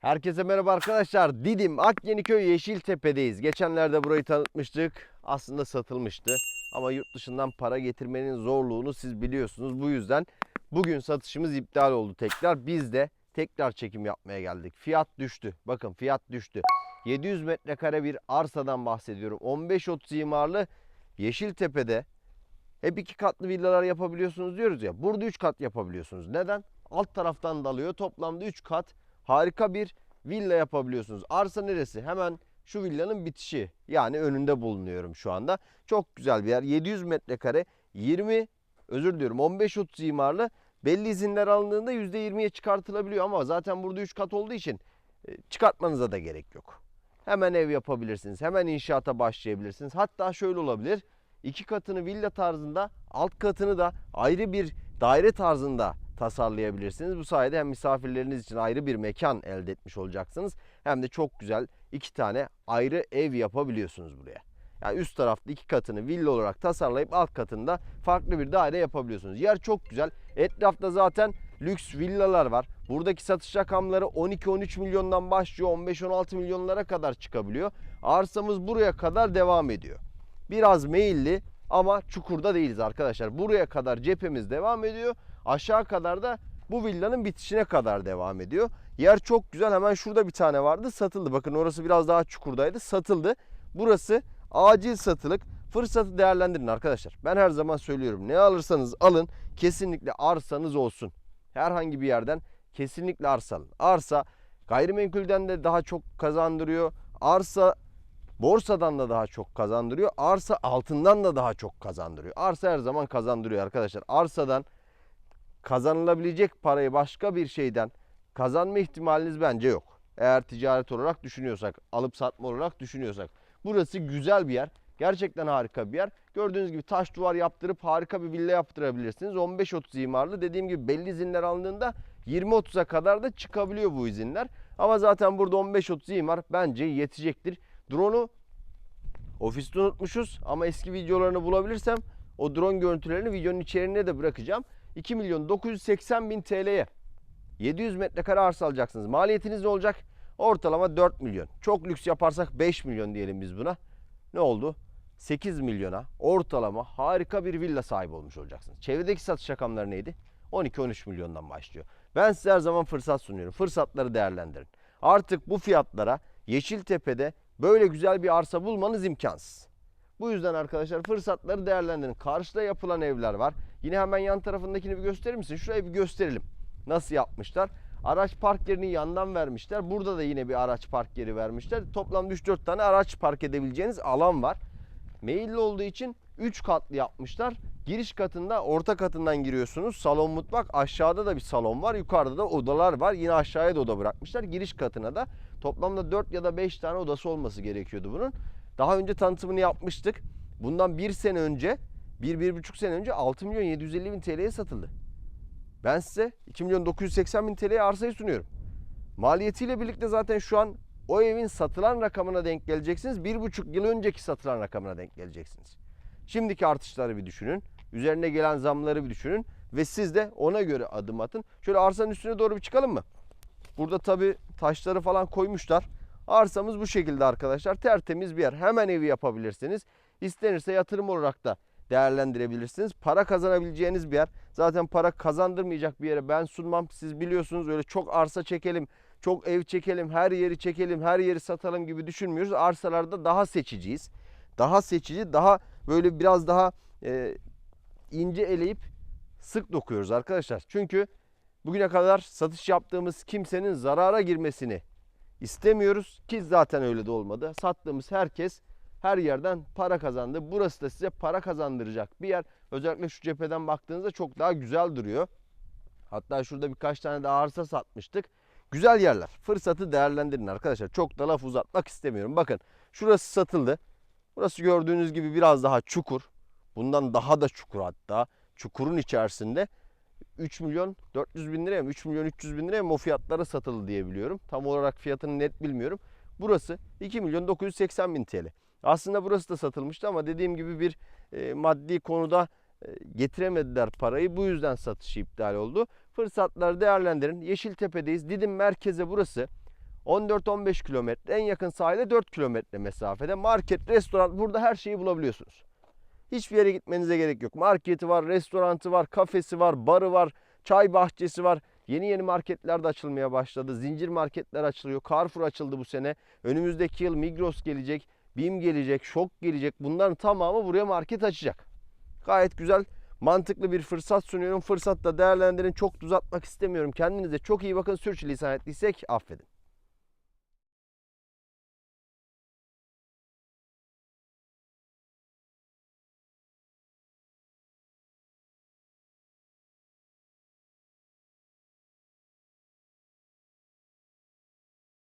Herkese merhaba arkadaşlar. Didim Akyeniköy Yeşiltepe'deyiz. Geçenlerde burayı tanıtmıştık. Aslında satılmıştı. Ama yurt dışından para getirmenin zorluğunu siz biliyorsunuz. Bu yüzden bugün satışımız iptal oldu tekrar. Biz de tekrar çekim yapmaya geldik. Fiyat düştü. Bakın fiyat düştü. 700 metrekare bir arsadan bahsediyorum. 15-30 imarlı Yeşiltepe'de hep iki katlı villalar yapabiliyorsunuz diyoruz ya. Burada 3 kat yapabiliyorsunuz. Neden? Alt taraftan dalıyor. Toplamda 3 kat harika bir villa yapabiliyorsunuz. Arsa neresi? Hemen şu villanın bitişi. Yani önünde bulunuyorum şu anda. Çok güzel bir yer. 700 metrekare 20 özür diliyorum 15-30 imarlı belli izinler alındığında %20'ye çıkartılabiliyor ama zaten burada 3 kat olduğu için e, çıkartmanıza da gerek yok. Hemen ev yapabilirsiniz. Hemen inşaata başlayabilirsiniz. Hatta şöyle olabilir. iki katını villa tarzında, alt katını da ayrı bir daire tarzında tasarlayabilirsiniz. Bu sayede hem misafirleriniz için ayrı bir mekan elde etmiş olacaksınız. Hem de çok güzel iki tane ayrı ev yapabiliyorsunuz buraya. Yani üst tarafta iki katını villa olarak tasarlayıp alt katında farklı bir daire yapabiliyorsunuz. Yer çok güzel. Etrafta zaten lüks villalar var. Buradaki satış rakamları 12-13 milyondan başlıyor. 15-16 milyonlara kadar çıkabiliyor. Arsamız buraya kadar devam ediyor. Biraz meyilli ama çukurda değiliz arkadaşlar. Buraya kadar cephemiz devam ediyor. Aşağı kadar da bu villanın bitişine kadar devam ediyor. Yer çok güzel. Hemen şurada bir tane vardı. Satıldı. Bakın orası biraz daha çukurdaydı. Satıldı. Burası acil satılık. Fırsatı değerlendirin arkadaşlar. Ben her zaman söylüyorum. Ne alırsanız alın. Kesinlikle arsanız olsun. Herhangi bir yerden kesinlikle arsa alın. Arsa gayrimenkulden de daha çok kazandırıyor. Arsa borsadan da daha çok kazandırıyor. Arsa altından da daha çok kazandırıyor. Arsa her zaman kazandırıyor arkadaşlar. Arsadan kazanılabilecek parayı başka bir şeyden kazanma ihtimaliniz bence yok. Eğer ticaret olarak düşünüyorsak, alıp satma olarak düşünüyorsak. Burası güzel bir yer. Gerçekten harika bir yer. Gördüğünüz gibi taş duvar yaptırıp harika bir villa yaptırabilirsiniz. 15-30 imarlı. Dediğim gibi belli izinler alındığında 20-30'a kadar da çıkabiliyor bu izinler. Ama zaten burada 15-30 imar bence yetecektir. Drone'u ofiste unutmuşuz ama eski videolarını bulabilirsem o drone görüntülerini videonun içeriğine de bırakacağım. 2 milyon 980 bin TL'ye 700 metrekare arsa alacaksınız. Maliyetiniz ne olacak? Ortalama 4 milyon. Çok lüks yaparsak 5 milyon diyelim biz buna. Ne oldu? 8 milyona ortalama harika bir villa sahibi olmuş olacaksınız. Çevredeki satış rakamları neydi? 12-13 milyondan başlıyor. Ben size her zaman fırsat sunuyorum. Fırsatları değerlendirin. Artık bu fiyatlara Yeşiltepe'de böyle güzel bir arsa bulmanız imkansız. Bu yüzden arkadaşlar fırsatları değerlendirin. Karşıda yapılan evler var. Yine hemen yan tarafındakini bir gösterir misin? Şurayı bir gösterelim. Nasıl yapmışlar? Araç park yerini yandan vermişler. Burada da yine bir araç park yeri vermişler. Toplam 3-4 tane araç park edebileceğiniz alan var. Meyilli olduğu için 3 katlı yapmışlar. Giriş katında orta katından giriyorsunuz. Salon mutfak aşağıda da bir salon var. Yukarıda da odalar var. Yine aşağıya da oda bırakmışlar. Giriş katına da toplamda 4 ya da 5 tane odası olması gerekiyordu bunun. Daha önce tanıtımını yapmıştık. Bundan bir sene önce, bir, bir buçuk sene önce 6 milyon 750 bin TL'ye satıldı. Ben size 2 milyon 980 bin TL'ye arsayı sunuyorum. Maliyetiyle birlikte zaten şu an o evin satılan rakamına denk geleceksiniz. Bir buçuk yıl önceki satılan rakamına denk geleceksiniz. Şimdiki artışları bir düşünün. Üzerine gelen zamları bir düşünün. Ve siz de ona göre adım atın. Şöyle arsanın üstüne doğru bir çıkalım mı? Burada tabi taşları falan koymuşlar. Arsamız bu şekilde arkadaşlar. Tertemiz bir yer. Hemen evi yapabilirsiniz. İstenirse yatırım olarak da değerlendirebilirsiniz. Para kazanabileceğiniz bir yer. Zaten para kazandırmayacak bir yere ben sunmam. Siz biliyorsunuz öyle çok arsa çekelim, çok ev çekelim, her yeri çekelim, her yeri satalım gibi düşünmüyoruz. Arsalarda daha seçiciyiz. Daha seçici, daha böyle biraz daha e, ince eleyip sık dokuyoruz arkadaşlar. Çünkü bugüne kadar satış yaptığımız kimsenin zarara girmesini istemiyoruz ki zaten öyle de olmadı. Sattığımız herkes her yerden para kazandı. Burası da size para kazandıracak bir yer. Özellikle şu cepheden baktığınızda çok daha güzel duruyor. Hatta şurada birkaç tane daha arsa satmıştık. Güzel yerler. Fırsatı değerlendirin arkadaşlar. Çok da laf uzatmak istemiyorum. Bakın şurası satıldı. Burası gördüğünüz gibi biraz daha çukur. Bundan daha da çukur hatta. Çukurun içerisinde 3 milyon 400 bin liraya mı 3 milyon 300 bin liraya mı o fiyatlara satıldı diye biliyorum. Tam olarak fiyatını net bilmiyorum. Burası 2 milyon 980 bin TL. Aslında burası da satılmıştı ama dediğim gibi bir e, maddi konuda e, getiremediler parayı. Bu yüzden satışı iptal oldu. Fırsatları değerlendirin. Yeşiltepe'deyiz. Didim merkeze burası. 14-15 kilometre. En yakın sahile 4 kilometre mesafede. Market, restoran burada her şeyi bulabiliyorsunuz. Hiçbir yere gitmenize gerek yok. Marketi var, restoranı var, kafesi var, barı var, çay bahçesi var. Yeni yeni marketler de açılmaya başladı. Zincir marketler açılıyor. Carrefour açıldı bu sene. Önümüzdeki yıl Migros gelecek, BİM gelecek, Şok gelecek. Bunların tamamı buraya market açacak. Gayet güzel, mantıklı bir fırsat sunuyorum. Fırsatta değerlendirin. Çok uzatmak istemiyorum. Kendinize çok iyi bakın. Sürçülisan ettiysek affedin.